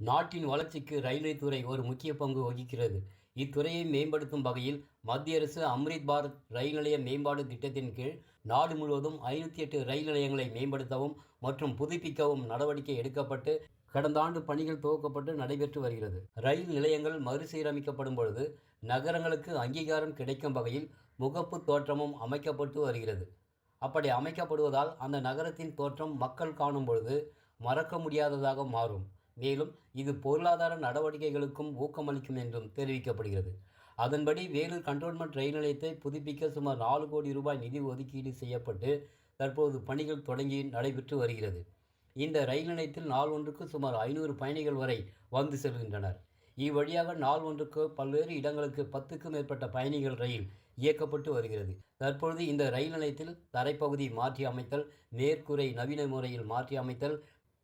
நாட்டின் வளர்ச்சிக்கு ரயில்வே துறை ஒரு முக்கிய பங்கு வகிக்கிறது. இத்துறையை மேம்படுத்தும் வகையில் மத்திய அரசு அம்ரித் பாரத் ரயில் நிலைய மேம்பாடு திட்டத்தின் கீழ் நாடு முழுவதும் ஐநூற்றி எட்டு ரயில் நிலையங்களை மேம்படுத்தவும் மற்றும் புதுப்பிக்கவும் நடவடிக்கை எடுக்கப்பட்டு கடந்த ஆண்டு பணிகள் துவக்கப்பட்டு நடைபெற்று வருகிறது. ரயில் நிலையங்கள் மறுசீரமைக்கப்படும் பொழுது நகரங்களுக்கு அங்கீகாரம் கிடைக்கும் வகையில் முகப்பு தோற்றமும் அமைக்கப்பட்டு வருகிறது. அப்படி அமைக்கப்படுவதால் அந்த நகரத்தின் தோற்றம் மக்கள் காணும் பொழுது மறக்க முடியாததாக மாறும். மேலும் இது பொருளாதார நடவடிக்கைகளுக்கும் ஊக்கமளிக்கும் என்றும் தெரிவிக்கப்படுகிறது. அதன்படி வேலூர் கண்டோன்மெண்ட் ரயில் நிலையத்தை புதுப்பிக்க சுமார் நாலு கோடி ரூபாய் நிதி ஒதுக்கீடு செய்யப்பட்டு தற்போது பணிகள் தொடங்கி நடைபெற்று வருகிறது. இந்த ரயில் நிலையத்தில் நாள் ஒன்றுக்கு சுமார் ஐநூறு பயணிகள் வரை வந்து செல்கின்றனர். இவ்வழியாக நாள் ஒன்றுக்கு பல்வேறு இடங்களுக்கு பத்துக்கும் மேற்பட்ட பயணிகள் ரயில் இயக்கப்பட்டு வருகிறது. தற்பொழுது இந்த ரயில் நிலையத்தில் தரைப்பகுதி மாற்றி அமைத்தல் மேற்கூரை நவீன முறையில் மாற்றி அமைத்தல்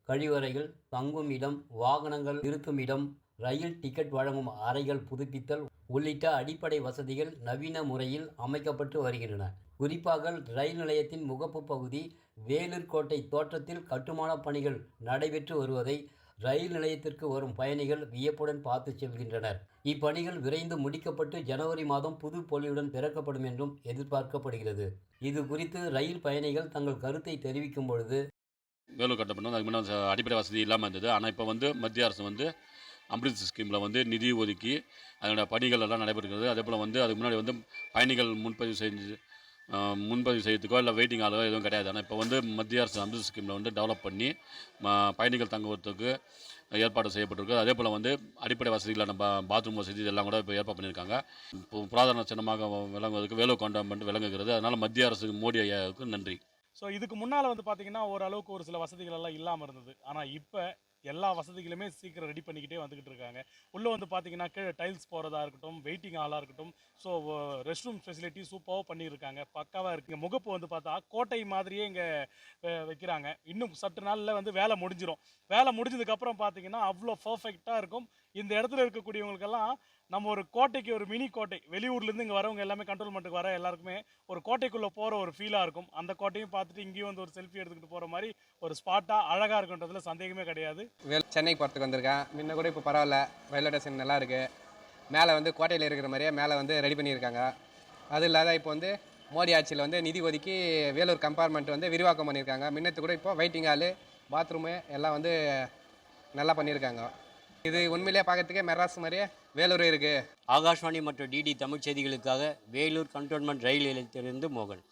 கழிவறைகள் தங்கும் இடம் வாகனங்கள் நிறுத்தும் இடம் ரயில் டிக்கெட் வழங்கும் அறைகள் புதுப்பித்தல் உள்ளிட்ட அடிப்படை வசதிகள் நவீன முறையில் அமைக்கப்பட்டு வருகின்றன. குறிப்பாக ரயில் நிலையத்தின் முகப்பு பகுதி வேலூர் கோட்டை தோற்றத்தில் கட்டுமான பணிகள் நடைபெற்று வருவதை ரயில் நிலையத்திற்கு வரும் பயணிகள் வியப்புடன் பார்த்து செல்கின்றனர். இப்பணிகள் விரைந்து முடிக்கப்பட்டு ஜனவரி மாதம் புது பொலியுடன் திறக்கப்படும் என்றும் எதிர்பார்க்கப்படுகிறது. இது குறித்து ரயில் பயணிகள் தங்கள் கருத்தை தெரிவிக்கும் பொழுது வேலூர் கட்டப்பட்டோம் அதுக்கு முன்னாடி அடிப்படை வசதி இல்லாமல் இருந்தது. ஆனால் இப்போ வந்து மத்திய அரசு வந்து அம்ரித் ஸ்கீமில் வந்து நிதி ஒதுக்கி அதனோட பணிகள் எல்லாம் நடைபெறுகிறது. அதே போல் வந்து அதுக்கு முன்னாடி வந்து பயணிகள் முன்பதிவு செஞ்சு முன்பதிவு செய்யறதுக்கோ இல்லை வெயிட்டிங் ஆளோ எதுவும் கிடையாது. ஆனால் இப்போ வந்து மத்திய அரசு அம்ரித் ஸ்கீமில் வந்து டெவலப் பண்ணி பயணிகள் தங்குவதற்கு ஏற்பாடு செய்யப்பட்டிருக்கு. அதே போல் வந்து அடிப்படை வசதிகளான நம்ம பாத்ரூம் வசதி இதெல்லாம் கூட இப்போ ஏற்பாடு பண்ணியிருக்காங்க. இப்போ புராதன சின்னமாக விளங்குவதற்கு வேலூர் கண்டோன்மெண்ட் விளங்குகிறது. அதனால் மத்திய அரசு மோடி ஐயாவுக்கு நன்றி. ஸோ இதுக்கு முன்னால் வந்து பார்த்தீங்கன்னா ஓரளவுக்கு ஒரு சில வசதிகள் எல்லாம் இல்லாமல் இருந்தது. ஆனால் இப்போ எல்லா வசதிகளுமே சீக்கிரம் ரெடி பண்ணிக்கிட்டே வந்துக்கிட்டு இருக்காங்க. உள்ளே வந்து பார்த்தீங்கன்னா கீழே டைல்ஸ் போகிறதா இருக்கட்டும் வெயிட்டிங் ஹாலாக இருக்கட்டும் ஸோ ரெஸ்ட் ரூம் ஃபெசிலிட்டி சூப்பராக பண்ணியிருக்காங்க. பக்காவாக இருக்குது முகப்பு வந்து பார்த்தா கோட்டை மாதிரியே இங்கே வைக்கிறாங்க. இன்னும் சற்று நாளில் வந்து வேலை முடிஞ்சிடும் வேலை முடிஞ்சதுக்கப்புறம் பார்த்தீங்கன்னா அவ்வளோ பர்ஃபெக்டாக இருக்கும். இந்த இடத்துல இருக்கக்கூடியவங்களுக்கெல்லாம் நம்ம ஒரு கோட்டைக்கு ஒரு மினி கோட்டை வெளியூர்லேருந்து இங்கே வரவங்க எல்லாமே கண்ட்ரோல்மெண்ட்டுக்கு வர எல்லாருக்குமே ஒரு கோட்டைக்குள்ளே போகிற ஒரு ஃபீலாக இருக்கும். அந்த கோட்டையும் பார்த்துட்டு இங்கேயும் வந்து ஒரு செல்ஃபி எடுத்துக்கிட்டு போகிற மாதிரி ஒரு ஸ்பாட்டாக அழகாக இருக்குன்றதுல சந்தேகமே கிடையாது. சென்னைக்கு போகிறதுக்கு வந்திருக்கேன். முன்ன கூட இப்போ பரவாயில்ல. ரயில்வே ஸ்டேஷன் நல்லா இருக்குது மேலே வந்து கோட்டையில் இருக்கிற மாதிரியே மேலே வந்து ரெடி பண்ணியிருக்காங்க. அது இல்லாத இப்போ வந்து மோடி ஆட்சியில் வந்து நிதி ஒதுக்கி வேலூர் கம்பார்ட்மெண்ட் வந்து விரிவாக்கம் பண்ணியிருக்காங்க. முன்னத்து கூட இப்போ வெயிட்டிங் ஹாலு பாத்ரூமு எல்லாம் வந்து நல்லா பண்ணியிருக்காங்க. இது உண்மையிலேயே பார்க்கறதுக்கே மெட்ராஸ் மாதிரியே வேலூர் இருக்குது ஆகாஷ்வாணி மற்றும் டிடி தமிழ் செய்திகளுக்காக வேலூர் கண்டோன்மெண்ட் ரயில் நிலையத்திலிருந்து மோகன்.